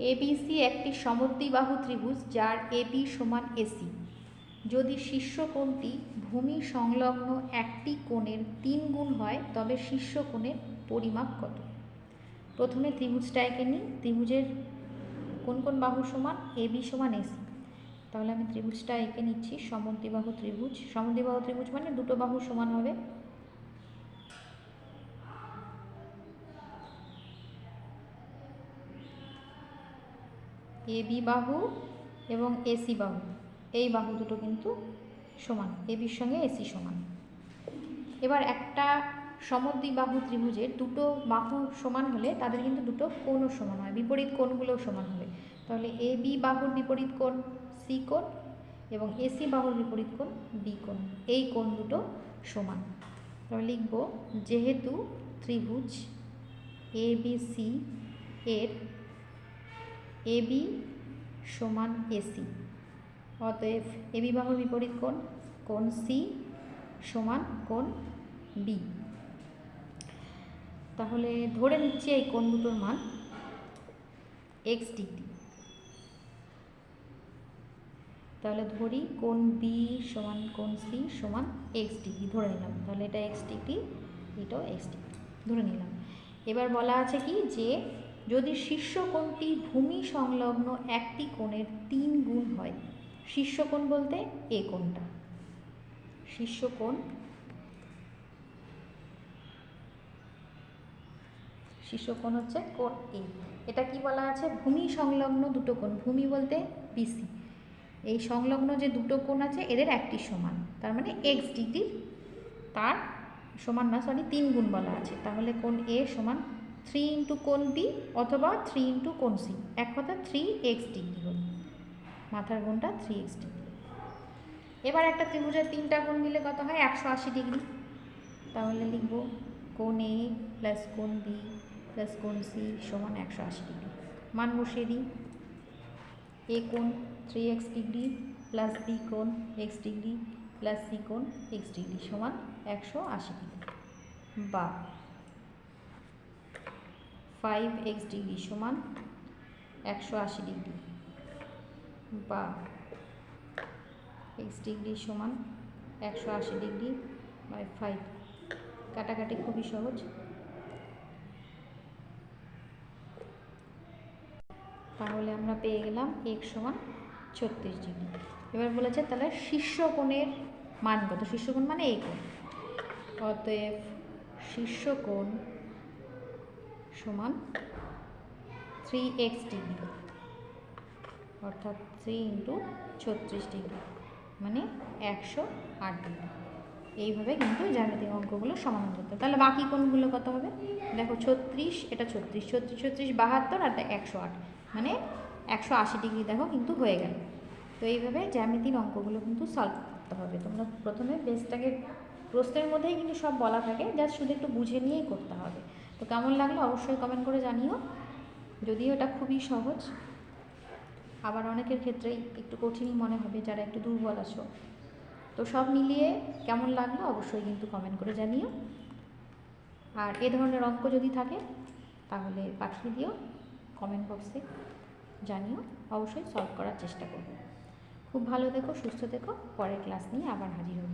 ABC একটি সমদ্বিবাহু ত্রিভুজ যার এবি সমান এসি যদি শীর্ষ কোণটি ভূমি সংলগ্ন একটি কোণের তিন গুণ হয়, তবে শীর্ষ কোণের পরিমাপ কত? প্রথমে ত্রিভুজটা এঁকে নিই। ত্রিভুজের কোন কোন বাহু সমান? এবি সমান এসি তাহলে আমি ত্রিভুজটা এঁকে নিচ্ছি সমদ্বিবাহু ত্রিভুজ। সমদ্বিবাহু ত্রিভুজ মানে দুটো বাহু সমান হবে। এবি বাহু এবং এসি বাহু। এই বাহু দুটো কিন্তু সমান এবির সঙ্গে এসি সমান। এবার একটা সমদ্বিবাহু ত্রিভুজের দুটো বাহু সমান হলে তাদের কিন্তু দুটো কোণও সমান হয়, বিপরীত কোণগুলোও সমান হবে। তাহলে এ বি বাহুর বিপরীত কোণ সি কোণ এবং এসি বাহুর বিপরীত কোণ বি কোণ, এই কোণ দুটো সমান। তাহলে লিখব, যেহেতু ত্রিভুজ এ বি সি এর এবি সমান এসি অতএব এবি বাহুর বিপরীত কোণ কোণ সি সমান কোণ বি। তাহলে ধরে নিচ্ছি এই কোণ দুটোর মান, এক্স ডিগ্রি। তাহলে ধরি কোণ বি সমান কোণ সি সমান এক্স ডিগ্রি, ধরে নিলাম। তাহলে এটা এক্স ডিগ্রি, এটাও এক্স ডিগ্রি, ধরে নিলাম। এবার বলা আছে কি যে যদি শীর্ষকোণটি ভূমি সংলগ্ন একটি কোণের তিন গুণ হয় শীর্ষকোণ বলতে এ কোণটা। শীর্ষকোণ শীর্ষকোণ হচ্ছে কোণ এ। এটা কি বলা আছে? ভূমি সংলগ্ন দুটো কোণ। ভূমি বলতে বিসি এই সংলগ্ন যে দুটো কোণ আছে, এদের একটি সমান। তার মানে এক্স ডিগ্রির তার সমান না সরি তিন গুণ বলা আছে। তাহলে কোণ এ সমান থ্রি ইন্টু কোন বি অথবা থ্রি ইন্টু কোন সি এক কথা থ্রি এক্স ডিগ্রি হল। মাথার গুণটা থ্রি এক্স ডিগ্রি এবার একটা ত্রিভুজের তিনটা কোণ মিলে কত হয়? একশো আশি ডিগ্রি তাহলে লিখব কোণ এ প্লাস কোণ বি প্লাস কোণ সি সমান একশো আশি ডিগ্রি মান বসিয়ে দিই। এ কোণ three x degree plus B কোণ এক্স ডিগ্রি প্লাস সি কোণ এক্স ডিগ্রি সমান একশো আশি ডিগ্রি বা ফাইভ এক্স ডিগ্রি সমান একশো আশি ডিগ্রি। বা এক্স ডিগ্রি সমান একশো আশি ডিগ্রি বাই ফাইভ কাটাকাটি খুবই সহজ। তাহলে আমরা পেয়ে গেলাম এক সমান ছত্রিশ ডিগ্রি। এবার বলেছে তাহলে শীর্ষকোণের মান কত? শীর্ষকোণ মানে এই কোণ। অতএব শীর্ষ কোণ সমান থ্রি এক্স ডিগ্রি অর্থাৎ থ্রি ইন্টু ছত্রিশ ডিগ্রি মানে একশো আট ডিগ্রি। এইভাবে কিন্তু জ্যামিতিক অঙ্কগুলো সমাধান করতে তাহলে বাকি কোনগুলো কত হবে? দেখো ছত্রিশ, এটা ছত্রিশ ছত্রিশ ছত্রিশ, বাহাত্তর, আর একশো আট মানে একশো আশি ডিগ্রি দেখো কিন্তু হয়ে গেল। তো এইভাবে জ্যামিতির অঙ্কগুলো কিন্তু সলভ করতে হবে। তোমরা প্রথমে বেসটাকে প্রশ্নের মধ্যেই কিন্তু সব বলা থাকে জাস্ট শুধু একটু বুঝে নিয়েই করতে হবে। তো কেমন লাগল অবশ্যই কমেন্ট করে জানিও। যদিও এটা খুবই সহজ, আবার অনেকের ক্ষেত্রেই একটু কঠিনই মনে হবে যারা একটু দুর্বল আছো। তো সব মিলিয়ে কেমন লাগল অবশ্যই কিন্তু কমেন্ট করে জানিও। আর এ ধরনের অঙ্ক যদি থাকে, তাহলে পাঠিয়ে দিও কমেন্ট বক্সে জানিও, অবশ্যই সলভ করার চেষ্টা করব। খুব ভালো দেখো সুস্থ দেখো পরের ক্লাস নিয়ে আবার হাজির হব।